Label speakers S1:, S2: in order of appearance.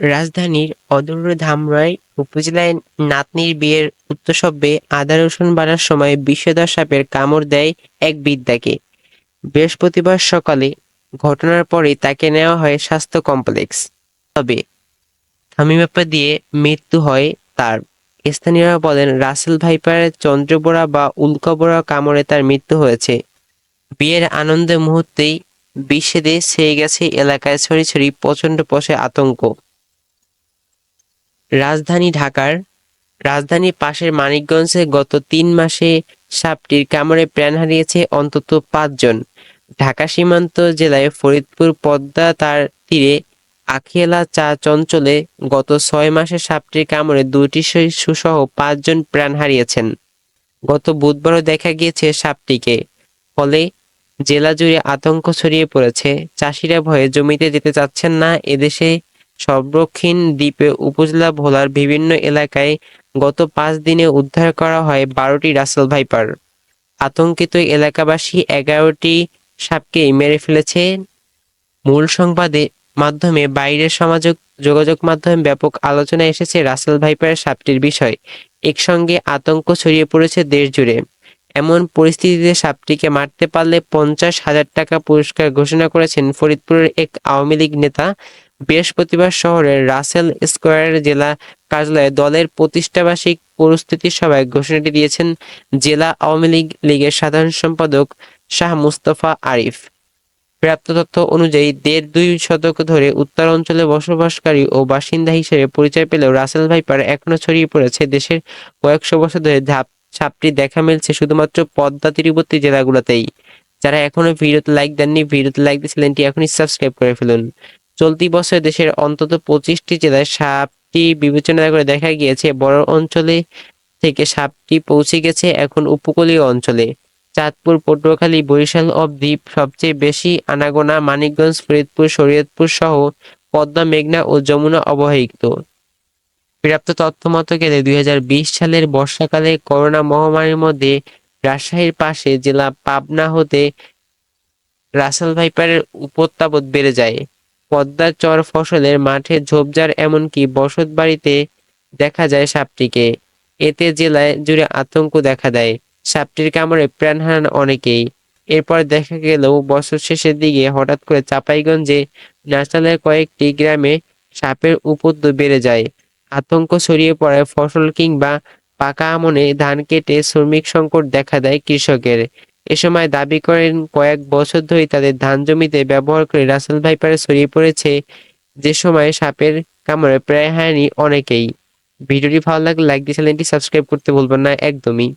S1: রাজধানীর অদূর ধামরাই উপজেলায় নাতনির বিয়ের উৎসবে আদা রসুন বাড়ার সময় বিষধর সাপের কামড় দেয় এক বিদ্যাকে বৃহস্পতিবার সকালে ঘটনার পরেই তাকে নেওয়া হয় স্বাস্থ্য কমপ্লেক্স। তবে থামিমাপা দিয়ে মৃত্যু হয় তার। স্থানীয়রা বলেন, রাসেল ভাইপারের চন্দ্রবোড়া বা উল্কাবোড়া কামড়ে তার মৃত্যু হয়েছে। বিয়ের আনন্দের মুহূর্তেই বিষেদে ছেয়ে গেছে এলাকায় ছড়ি ছড়ি প্রচণ্ড পশে আতঙ্ক। রাজধানী ঢাকার রাজধানীর পাশের মানিকগঞ্জে গত তিন মাসে সাপটির কামড়ে প্রাণ হারিয়েছে অন্তত পাঁচজন। ঢাকা সীমান্ত জেলায় ফরিদপুর পদ্মা তার তীরে আখিয়ালা চা চঞ্চলে গত ছয় মাসে সাপটির কামড়ে দুটি শিশুসহ পাঁচজন প্রাণ হারিয়েছেন। গত বুধবারও দেখা গিয়েছে সাপটিকে। ফলে জেলা জুড়ে আতঙ্ক ছড়িয়ে পড়েছে। চাষিরা ভয়ে জমিতে যেতে চাচ্ছেন না। এদেশে সর্বক্ষীণ দ্বীপে উপজেলা ভোলার বিভিন্ন এলাকায় গত পাঁচ দিনে উদ্ধার করা হয় বারোটি রাসেল ভাইপার। আতঙ্কিত এলাকাবাসী এগারোটি সাপকেই মেরে ফেলেছে। মূল সংবাদে মাধ্যমে বাইরের সমাজক, যোগাযোগ মাধ্যমে ব্যাপক আলোচনা এসেছে রাসেল ভাইপার সাপটির বিষয়। একসঙ্গে আতঙ্ক ছড়িয়ে পড়েছে দেশ জুড়ে। এমন পরিস্থিতিতে সাপটিকে মারতে পারলে পঞ্চাশ হাজার টাকা পুরস্কার ঘোষণা করেছেন ফরিদপুরের এক আওয়ামী লীগ নেতা বৃহস্পতিবার শহরের রাসেল স্কোয়ার জেলা কার্যালয়ে দলের প্রতিষ্ঠাবার্ষিক পরিস্থিতি সভায় ঘোষণাটি দিয়েছেন জেলা আওয়ামী লীগ লীগের সাধারণ সম্পাদক শাহ মুস্তফা আরিফ। প্রাপ্ত তথ্য অনুযায়ী দেড় দুই শতক ধরে উত্তর অঞ্চলে বসবাসকারী ও বাসিন্দা হিসেবে পরিচয় পেলেও রাসেল ভাইপার এখনও ছড়িয়ে পড়েছে দেশের কয়েকশো বছর ধরে ধাপ ছাপটি দেখা মিলছে শুধুমাত্র পদ্মা তীরবর্তী জেলাগুলোতেই। যারা এখনও ভিডিওতে লাইক দেননি, ভিডিওতে লাইক দিয়ে চ্যানেলটি এখনই সাবস্ক্রাইব করে ফেলুন। চলতি বছর দেশের অন্তত পঁচিশটি জেলায় সাপটি বিবেচনা করে দেখা গিয়েছে, বড় অঞ্চলে থেকে সাপটি পৌঁছে গেছে এখন উপকূলীয় অঞ্চলে। চাঁদপুর, পটুয়াখালী, বরিশাল অবধি সবচেয়ে বেশি আনাগোনা মানিকগঞ্জ, ফরিদপুর, শরীয়তপুর সহ পদ্মা, মেঘনা ও যমুনা অববাহিত প্রাপ্ত তথ্য মতো গেলে দুই হাজার বিশ সালের বর্ষাকালে করোনা মহামারীর মধ্যে রাজশাহীর পাশে জেলা পাবনা হতে রাসেল ভাইপারের উপত্যাবত বেড়ে যায়। পদ্মার চর ফসলের মাঠে ঝোপঝাড় এমনকি বসত বাড়িতে দেখা যায় সাপটিকে। এতে জেলায় জুড়ে আতঙ্ক দেখা দেয়। সাপটির কামড়ে প্রাণ হারান অনেকেই। এরপর দেখা গেলেও বছর শেষের দিকে হঠাৎ করে চাঁপাইগঞ্জে নাচালের কয়েকটি গ্রামে সাপের উপদ্রব বেড়ে যায়। আতঙ্ক ছড়িয়ে পড়ে ফসল কিংবা পাকা আমনে ধান কেটে শ্রমিক সংকট দেখা দেয় কৃষকের। এ সময় দাবি করেন, কয়েক বছর ধরে তাদের ধান জমিতে ব্যবহার করে রাসেল ভাইপারে ছড়িয়ে পড়েছে। যে সময় সাপের কামড়ে প্রায় হারানি অনেকেই। ভিডিওটি ভালো লাগলে লাইক দিয়ে চ্যানেলটি সাবস্ক্রাইব করতে ভুলবেন না, একদমই।